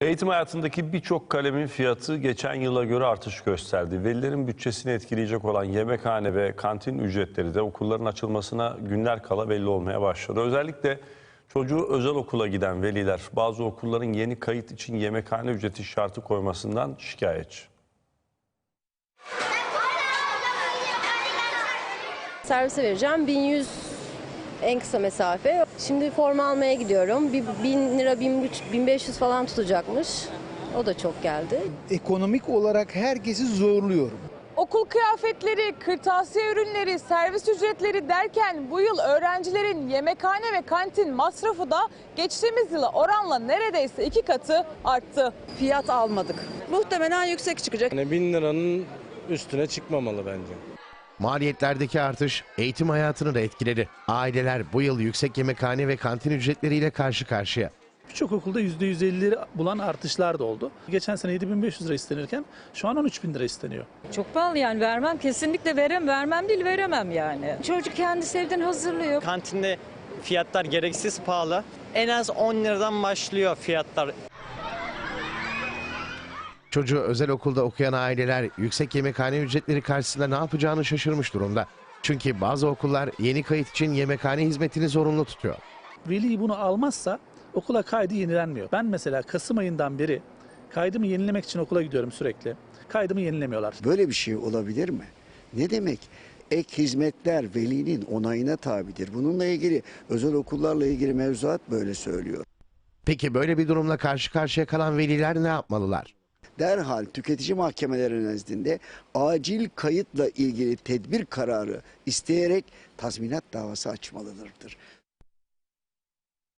Eğitim hayatındaki birçok kalemin fiyatı geçen yıla göre artış gösterdi. Velilerin bütçesini etkileyecek olan yemekhane ve kantin ücretleri de okulların açılmasına günler kala belli olmaya başladı. Özellikle çocuğu özel okula giden veliler bazı okulların yeni kayıt için yemekhane ücreti şartı koymasından şikayetçi. Servise vereceğim. 1100 en kısa mesafe. Şimdi forma almaya gidiyorum. Bir 1000 lira 1300 1500 falan tutacakmış. O da çok geldi. ekonomik olarak herkesi zorluyorum. Okul kıyafetleri, kırtasiye ürünleri, servis ücretleri derken bu yıl öğrencilerin yemekhane ve kantin masrafı da geçtiğimiz yıla oranla neredeyse iki katı arttı. fiyat almadık. Muhtemelen yüksek çıkacak. Yani bin liranın üstüne çıkmamalı bence. Maliyetlerdeki artış eğitim hayatını da etkiledi. Aileler bu yıl yüksek yemekhane ve kantin ücretleriyle karşı karşıya. Birçok okulda %150'leri bulan artışlar da oldu. Geçen sene 7500 lira istenirken şu an 13000 lira isteniyor. Çok pahalı yani vermem kesinlikle verem vermem değil veremem yani. Çocuk kendi evden hazırlıyor. Kantinde fiyatlar gereksiz pahalı. En az 10 liradan başlıyor fiyatlar. Çocuğu özel okulda okuyan aileler yüksek yemekhane ücretleri karşısında ne yapacağını şaşırmış durumda. Çünkü bazı okullar yeni kayıt için yemekhane hizmetini zorunlu tutuyor. Veli bunu almazsa okula kaydı yenilenmiyor. Ben mesela Kasım ayından beri kaydımı yenilemek için okula gidiyorum sürekli. Kaydımı yenilemiyorlar. Böyle bir şey olabilir mi? Ne demek? Ek hizmetler velinin onayına tabidir. Bununla ilgili özel okullarla ilgili mevzuat böyle söylüyor. Peki böyle bir durumla karşı karşıya kalan veliler ne yapmalılar? Derhal tüketici mahkemeleri nezdinde acil kayıtla ilgili tedbir kararı isteyerek tazminat davası açmalıdırdır.